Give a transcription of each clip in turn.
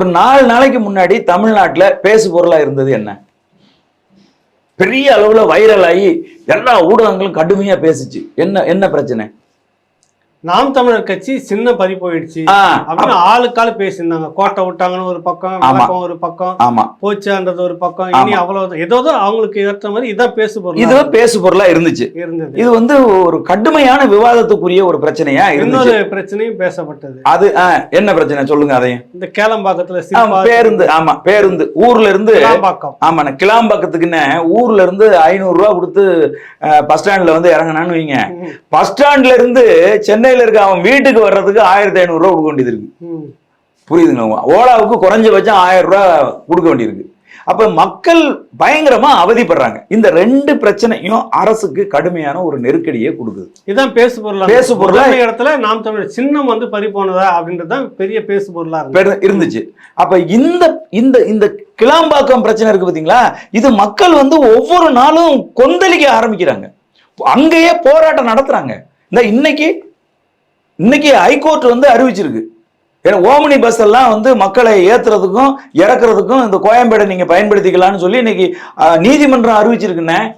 ஒரு நாலு நாளைக்கு முன்னாடி தமிழ்நாட்டில் பேசு பொருளா இருந்தது என்ன? பெரிய அளவுல வைரல் ஆகி எல்லா ஊடகங்களும் கடுமையா பேசிச்சு. என்ன என்ன பிரச்சனை? நாம் தமிழர் கட்சி சின்ன பறி போயிடுச்சு. அப்படின்னு ஆளுக்கால பேசியிருந்தாங்க. கோட்டை விட்டாங்கன்னு ஒரு பக்கம் ஆமா. வழக்கம் ஒரு பக்கம் ஆமா. போச்சான்றது ஒரு பக்கம். இனி அவ்வளவு ஏதோ அவங்களுக்கு ஏற்ற மாதிரி இதான் பேசு பொருள் இது பேசு பொருளா இருந்துச்சு. இருந்தது. இது வந்து ஒரு கடுமையான விவாதத்துக்குரிய ஒரு பிரச்சனையா இன்னொரு பிரச்சனையும் பேசப்பட்டது. அது என்ன பிரச்சனை? சொல்லுங்க அதையும். இந்த கேளம்பாக்கத்துல ஆமா, பேருந்து ஆமா பேருந்து. ஊர்ல இருந்து ஆமாண்ணே கிளாம்பாக்கத்துக்குன்னு ஊர்ல இருந்து ஐநூறு ரூபா கொடுத்து பஸ் ஸ்டாண்ட்ல வந்து இறங்கினான்னு வைங்க. பஸ் ஸ்டாண்ட்ல இருந்து சென்னையில இருக்க அவன் வீட்டுக்கு வர்றதுக்கு ஆயிரத்தி ஐநூறு ரூபா கொடுக்க வேண்டியது இருக்கு. புரியுதுங்களா? ஓலாவுக்கு குறைஞ்சபட்சம் ஆயிரம் ரூபாய் கொடுக்க வேண்டியிருக்கு. அப்ப மக்கள் பயங்கரமா அவதிப்படுறாங்க. இந்த ரெண்டு பிரச்சனையும் அரசுக்கு கடுமையான ஒரு நெருக்கடியை கொடுக்குது. இதான் பேசு பொருளா? பேசு பொருளா- இடத்துல நாம் தமிழர் சின்னம் வந்து பறி போனதா அப்படின்றது தான் பெரிய பேசு பொருளா இருந்துச்சு. அப்ப இந்த இந்த இந்த கிளாம்பாக்கம் பிரச்சனை இருக்கு பாத்தீங்களா? இது மக்கள் வந்து ஒவ்வொரு நாளும் கொந்தளிக்க ஆரம்பிக்கிறாங்க. அங்கேயே போராட்டம் நடத்துறாங்க. இந்த இன்னைக்கு இன்னைக்கு ஹைகோர்ட் வந்து அறிவிச்சிருக்கு. ஏன்னா ஓமினி பஸ் எல்லாம் வந்து மக்களை ஏத்துறதுக்கும் இறக்குறதுக்கும் இந்த கோயம்பேடை நீங்க பயன்படுத்திக்கலாம்னு சொல்லி இன்னைக்கு நீதிமன்றம் அறிவிச்சிருக்குண்ணே.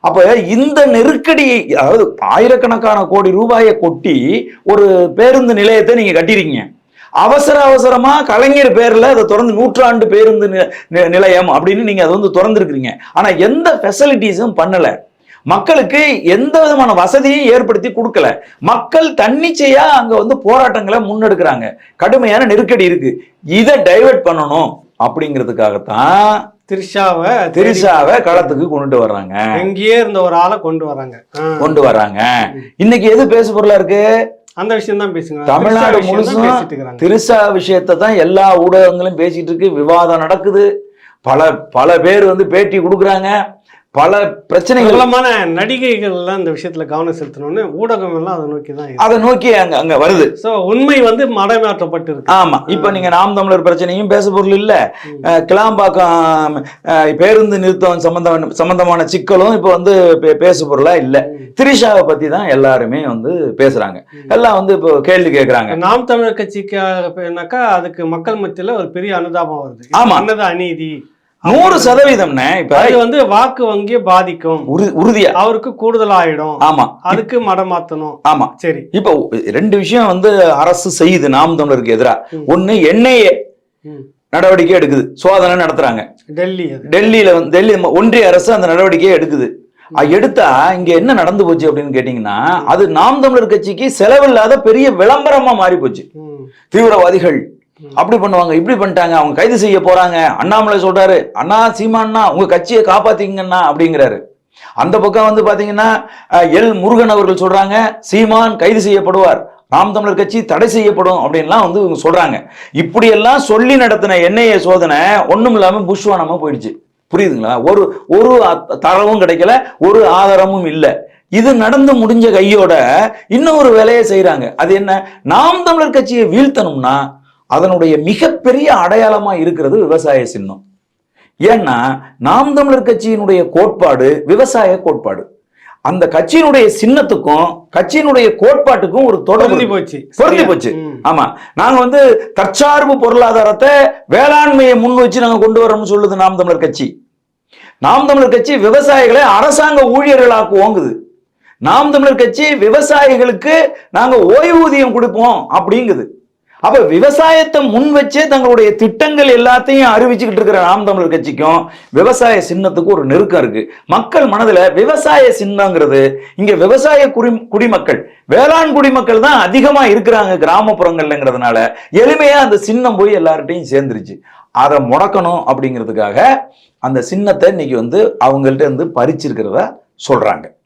அப்ப இந்த நெருக்கடியை அதாவது ஆயிரக்கணக்கான கோடி ரூபாயை கொட்டி ஒரு பேருந்து நிலையத்தை நீங்க கட்டிருக்கீங்க. அவசர அவசரமா கலைஞர் பேர்ல அதை திறந்து நூற்றாண்டு பேருந்து நி- நிலையம் அப்படின்னு நீங்க அதை வந்து திறந்துருக்கிறீங்க. ஆனா எந்த ஃபெசிலிட்டிஸும் பண்ணலை. மக்களுக்கு எந்த விதமான வசதியும் ஏற்படுத்தி கொடுக்கல. மக்கள் தன்னிச்சையா அங்க வந்து போராட்டங்களை முன்னெடுக்கிறாங்க. கடுமையான நெருக்கடி இருக்கு. இதை டைவர்ட் பண்ணணும் அப்படிங்கிறதுக்காகத்தான் திரிஷாவை திரிஷாவை களத்துக்கு கொண்டுட்டு வர்றாங்க. எங்கேயே இருந்த ஒரு ஆளை கொண்டு வராங்க ஆ. கொண்டு வர்றாங்க. இன்னைக்கு எது பேசு பொருளா இருக்கு? அந்த விஷயம் தான் பேசுங்க. தமிழ்நாடு முழுசும் திருசா விஷயத்தை தான் எல்லா ஊடகங்களும் பேசிட்டு இருக்கு. விவாதம் நடக்குது. பல பல பேர் வந்து பேட்டி கொடுக்குறாங்க. பல பிரச்சனைகள் நடிகைகள் எல்லாம் இந்த விஷயத்துல கவனம் செலுத்தணும்னு ஊடகம் எல்லாம் அதை நோக்கி தான் அதை நோக்கி அங்க அங்க வருது. சோ உண்மை வந்து மடைமாற்றப்பட்டு ஆமா. இப்ப நீங்க நாம் தமிழர் பிரச்சனையும் பேச பொருள் இல்ல. கிளாம்பாக்கம் பேருந்து நிறுத்தம் சம்பந்தமான சம்பந்தமான சிக்கலும் இப்ப வந்து பே- பேசு பொருளா இல்ல. திரிஷாவை பத்தி தான் எல்லாருமே வந்து பேசுறாங்க. எல்லாம் வந்து இப்போ கேள்வி கேக்குறாங்க. நாம் தமிழர் கட்சிக்காக அதுக்கு மக்கள் மத்தியில ஒரு பெரிய அனுதாபம் வருது. ஆமா. பண்ணது அநீதி? நூறு சதவீதம்னே இப்ப அது வந்து வாக்கு வங்கியை பாதிக்கும். உறு- உறுதியா? அவருக்கு கூடுதல் ஆயிடும் ஆமா. அதுக்கு மடமாத்தணும் ஆமா. சரி. இப்போ ரெண்டு விஷயம் வந்து அரசு செய்யுது நாம் தமிழருக்கு எதிரா. ம். ஒண்ணு என்ஐஏ. நடவடிக்கை எடுக்குது. சோதனை நடத்துறாங்க. டெல்லி டெல்லியில வந்து டெல்லி ஒன்றிய அரசு அந்த நடவடிக்கையை எடுக்குது. எடுத்தா இங்க என்ன நடந்து போச்சு அப்படின்னு கேட்டீங்கன்னா அது நாம் தமிழர் கட்சிக்கு செலவில்லாத பெரிய விளம்பரமா மாறி போச்சு. தீவிரவாதிகள் அப்படி பண்ணுவாங்க இப்படி பண்ணிட்டாங்க அவங்க கைது செய்ய போறாங்க. அண்ணாமலை சொல்றாரு அண்ணா சீமாண்ணா உங்க கட்சியை காப்பாத்திங்கண்ணா அப்படிங்கிறாரு. அந்த பக்கம் வந்து பாத்தீங்கன்னா எல். முருகன் அவர்கள் சொல்றாங்க சீமான் கைது செய்யப்படுவார் நாம் தமிழர் கட்சி தடை செய்யப்படும் அப்படின்லாம் வந்து இவங்க சொல்றாங்க. இப்படியெல்லாம் சொல்லி நடத்தின என்ஐஏ சோதனை ஒண்ணும் இல்லாம புஷ்வானமா போயிடுச்சு. புரியுதுங்களா? ஒரு ஒரு தரவும் கிடைக்கல ஒரு ஆதாரமும் இல்லை. இது நடந்து முடிஞ்ச கையோட இன்னும் ஒரு வேலையை செய்யறாங்க அது என்ன? நாம் தமிழர் கட்சியை வீழ்த்தணும்னா அதனுடைய மிகப்பெரிய அடையாளமா இருக்கிறது விவசாய சின்னம். ஏன்னா நாம் தமிழர் கட்சியினுடைய கோட்பாடு விவசாய கோட்பாடு. அந்த கட்சியினுடைய சின்னத்துக்கும் கட்சியினுடைய கோட்பாட்டுக்கும் ஒரு தொடர்பு. போச்சு. பொருந்தி? போச்சு. ஆமா. நாங்க வந்து தற்சார்பு பொருளாதாரத்தை வேளாண்மையை முன் வச்சு நாங்க கொண்டு வரோம்னு சொல்லுது நாம் தமிழர் கட்சி. நாம் தமிழர் கட்சி விவசாயிகளை அரசாங்க ஊழியர்களாக்குவோங்குது. நாம் தமிழர் கட்சி விவசாயிகளுக்கு நாங்க ஓய்வூதியம் கொடுப்போம் அப்படிங்குது. அப்ப விவசாயத்தை முன் வச்சே தங்களுடைய திட்டங்கள் எல்லாத்தையும் அறிவிச்சுக்கிட்டு இருக்கிற நாம் தமிழர் கட்சிக்கும் விவசாய சின்னத்துக்கு ஒரு நெருக்கம் இருக்கு. மக்கள் மனதுல விவசாய சின்னங்கிறது இங்க விவசாய குடி குடிமக்கள் வேளாண் குடிமக்கள் தான் அதிகமா இருக்கிறாங்க கிராமப்புறங்கள்லங்கிறதுனால. எளிமையா அந்த சின்னம் போய் எல்லார்ட்டையும் சேர்ந்துருச்சு. அதை முடக்கணும் அப்படிங்கிறதுக்காக அந்த சின்னத்தை இன்னைக்கு வந்து அவங்கள்ட்ட இருந்து பறிச்சிருக்கிறத சொல்றாங்க.